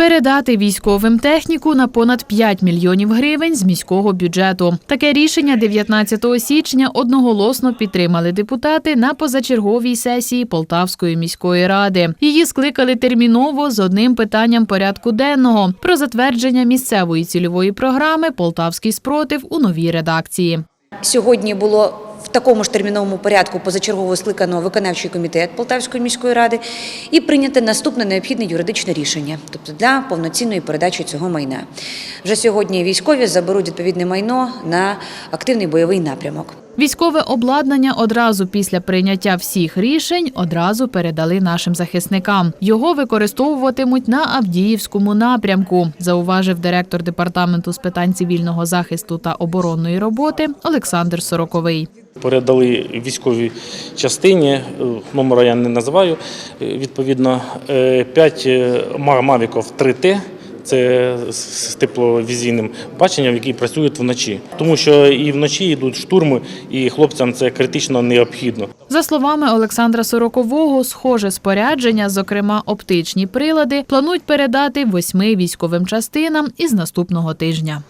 Передати військовим техніку на понад 5 мільйонів гривень з міського бюджету. Таке рішення 19 січня одноголосно підтримали депутати на позачерговій сесії Полтавської міської ради. Її скликали терміново з одним питанням порядку денного про затвердження місцевої цільової програми Полтавський спротив у новій редакції. Сьогодні було в такому ж терміновому порядку позачергово скликано виконавчий комітет Полтавської міської ради і прийняти наступне необхідне юридичне рішення, тобто для повноцінної передачі цього майна. Вже сьогодні військові заберуть відповідне майно на активний бойовий напрямок. Військове обладнання одразу після прийняття всіх рішень одразу передали нашим захисникам. Його використовуватимуть на Авдіївському напрямку, зауважив директор департаменту з питань цивільного захисту та оборонної роботи Олександр Сороковий. Передали військовій частині, е, номера я не називаю, е, відповідно, 5 Мавіков 3Т. Це з тепловізійним баченням, які працюють вночі, тому що і вночі йдуть штурми, і хлопцям це критично необхідно. За словами Олександра Сорокового, схоже спорядження, зокрема оптичні прилади, планують передати восьми військовим частинам із наступного тижня.